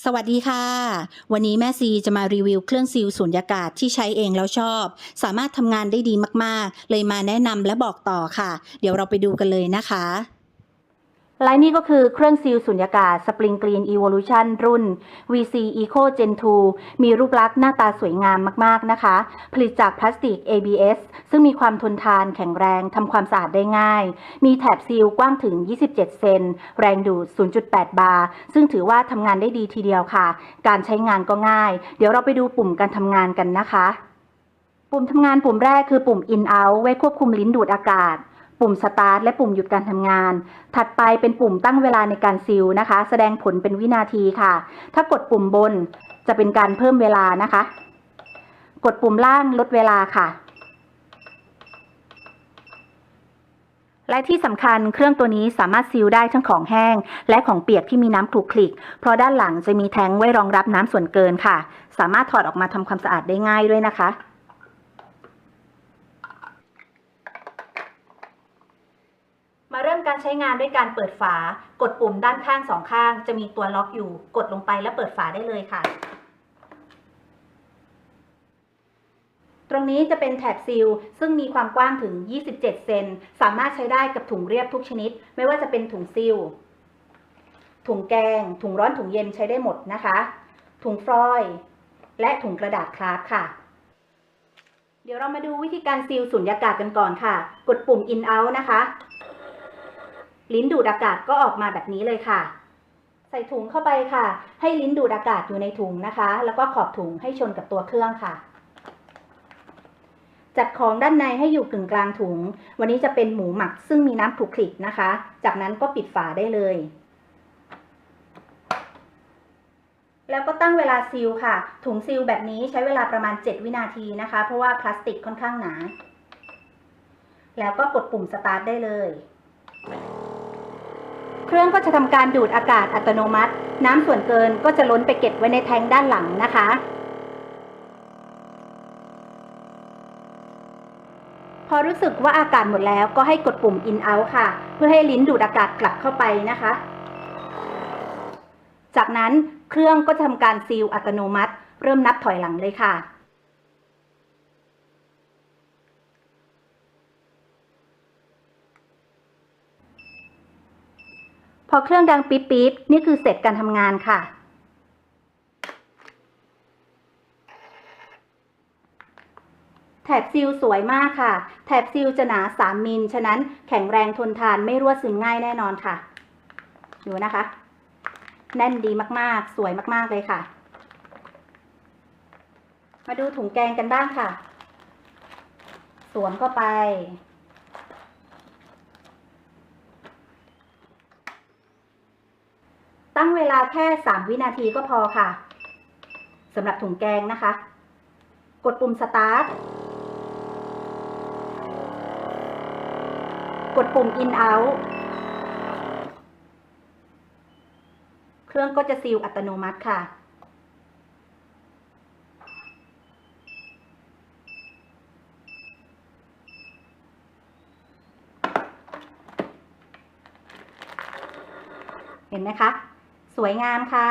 สวัสดีค่ะ วันนี้แม่ซีจะมารีวิวเครื่องซีลสูญญากาศที่ใช้เองแล้วชอบ สามารถทำงานได้ดีมากๆ เลยมาแนะนำและบอกต่อค่ะ เดี๋ยวเราไปดูกันเลยนะคะ และนี่ก็คือเครื่องซีลสุญญากาศ Spring Clean Evolution รุ่น VC Eco Gen 2 มีรูปลักษณ์หน้าตาสวยงามมาก ๆ นะคะ ผลิตจากพลาสติก ABS ซึ่งมีความทนทานแข็งแรงทำความสะอาดได้ง่าย มีแถบซีลกว้างถึง 27 เซน แรงดูด 0.8 บาร์ ซึ่งถือว่าทำงานได้ดีทีเดียวค่ะ การใช้งานก็ง่าย เดี๋ยวเราไปดูปุ่มการทำงานกันนะคะ ปุ่มทำงานปุ่มแรกคือปุ่ม in out ไว้ควบคุมลิ้นดูดอากาศ ปุ่ม start และปุ่มหยุดการทำงาน ถัดไปเป็นปุ่มตั้งเวลาในการซีลนะคะ แสดงผลเป็นวินาทีค่ะ ถ้ากดปุ่มบนจะเป็นการเพิ่มเวลานะคะ กดปุ่มล่างลดเวลาค่ะ และที่สำคัญเครื่องตัวนี้สามารถซีลได้ทั้งของแห้ง และของเปียกที่มีน้ำคลุกคลิก เพราะด้านหลังจะมีแทงไว้รองรับน้ำส่วนเกินค่ะ สามารถถอดออกมาทำความสะอาดได้ง่ายด้วยนะคะ มาเริ่ม การใช้งานด้วยการเปิดฝา กดปุ่มด้านข้างสองข้าง จะมีตัวล็อกอยู่ กดลงไปแล้วเปิดฝาได้เลยค่ะ ตรงนี้จะเป็นแถบซีล ซึ่งมีความกว้างถึง 27 เซน สามารถใช้ได้กับถุงเรียบทุกชนิด ไม่ว่าจะเป็นถุงซีล ถุงแกง ถุงร้อนถุงเย็นใช้ได้หมดนะคะ ถุงฟรอยล์และถุงกระดาษคราฟค่ะเดี๋ยวเรามาดูวิธีการซีลสุญญากาศกันก่อนค่ะ กดปุ่ม in out นะคะ ลิ้นดูดอากาศก็ออกมาแบบนี้เลยค่ะ ใส่ถุงเข้าไปค่ะ ให้ลิ้นดูดอากาศอยู่ในถุงนะคะ แล้วก็ขอบถุงให้ชนกับตัวเครื่องค่ะ จัดของด้านในให้อยู่กึ่งกลางถุง วันนี้จะเป็นหมูหมักซึ่งมีน้ำคลุกคลิกนะคะ จากนั้นก็ปิดฝาได้เลยแล้วก็ตั้งเวลาซีลค่ะ ถุงซีลแบบนี้ใช้เวลาประมาณ 7 วินาทีนะคะ เพราะว่าพลาสติกค่อนข้างหนา แล้วก็กดปุ่มสตาร์ทได้เลย เครื่องก็จะทำการดูดอากาศอัตโนมัติ น้ำส่วนเกินก็จะล้นไปเก็บไว้ในแทงด้านหลังนะคะ พอรู้สึกว่าอากาศหมดแล้วก็ให้กดปุ่ม in out ค่ะ เพื่อให้ลิ้นดูดอากาศกลับเข้าไปนะคะ จากนั้นเครื่องก็จะทำการซีลอัตโนมัติ เริ่มนับถอยหลังเลยค่ะ พอเครื่องดังปิ๊บปิ๊บนี่คือเสร็จการทำงานค่ะ แถบซีลสวยมากค่ะ แถบซีลจะหนา 3 มิล ฉะนั้นแข็งแรงทนทานไม่รั่วซึมง่ายแน่นอนค่ะ ดูนะคะ แน่นดีมากๆ สวยมากๆเลยค่ะ มาดูถุงแกงกันบ้างค่ะ สวมเข้าไป ตั้งเวลา แค่ 3 วินาทีก็พอค่ะสำหรับถุงแกงนะคะ กดปุ่ม start กดปุ่ม in out เครื่องก็จะซีลอัตโนมัติค่ะ เห็นไหมคะ สวยงามค่ะ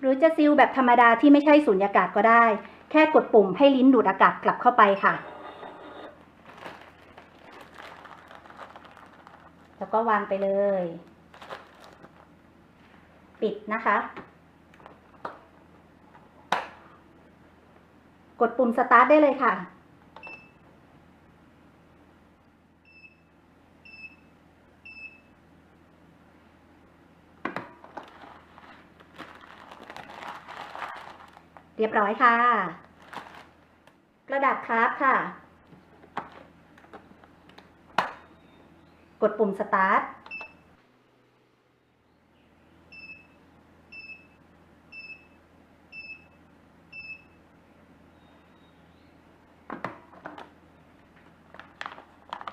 หรือจะซีลแบบธรรมดาที่ไม่ใช่สูญญากาศก็ได้ แค่กดปุ่มให้ลิ้นดูดอากาศกลับเข้าไปค่ะ แล้วก็วางไปเลย ปิดนะคะ กดปุ่มสตาร์ทได้เลยค่ะ เรียบร้อยค่ะกระดาษคราฟค่ะ กดปุ่มสตาร์ท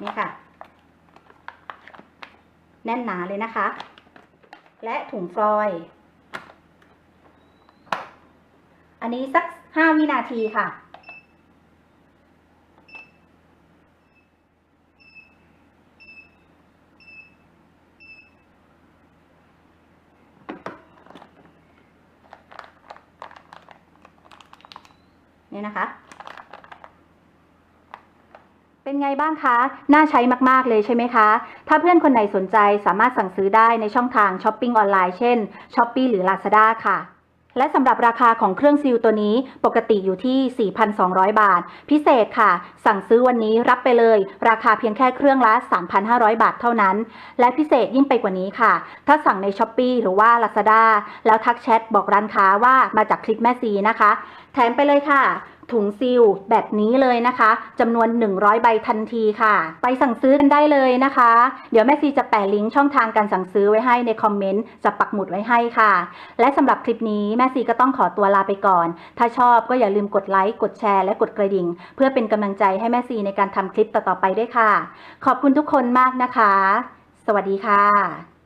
นี่ค่ะ แน่นหนาเลยนะคะ และถุงฟลอยล์ อันนี้สัก 5 วินาทีค่ะ เนี่ยนะคะ เป็นไงบ้างคะ น่าใช้มาก ๆ เลยใช่ไหมคะ ถ้าเพื่อนคนไหนสนใจสามารถสั่งซื้อได้ในช่องทางช้อปปิ้งออนไลน์เช่น Shopee หรือ Lazada ค่ะ และสำหรับราคาของเครื่องซีลตัวนี้ปกติอยู่ที่ 4,200 บาท พิเศษค่ะ สั่งซื้อวันนี้รับไปเลย ราคาเพียงแค่เครื่องละ 3,500 บาทเท่านั้น และพิเศษยิ่งไปกว่านี้ค่ะ ถ้าสั่งใน s h อ p e e หรือว่า Lazada แล้วทักแชทบอกร้านค้าว่ามาจากคลิปแม่ซีนะคะ แถมไปเลยค่ะ ถุงซิลแบบนี้เลยนะคะจำนวน 100 ใบทันทีค่ะ ไปสั่งซื้อกันได้เลยนะคะ เดี๋ยวแม่ซีจะแปะลิงก์ช่องทางการสั่งซื้อไว้ให้ในคอมเมนต์จะปักหมุดไว้ให้ค่ะ และสำหรับคลิปนี้แม่ซีก็ต้องขอตัวลาไปก่อน ถ้าชอบก็อย่าลืมกดไลค์กดแชร์และกดกระดิ่ง เพื่อเป็นกำลังใจให้แม่ซีในการทำคลิปต่อๆไปด้วยค่ะ ขอบคุณทุกคนมากนะคะ สวัสดีค่ะ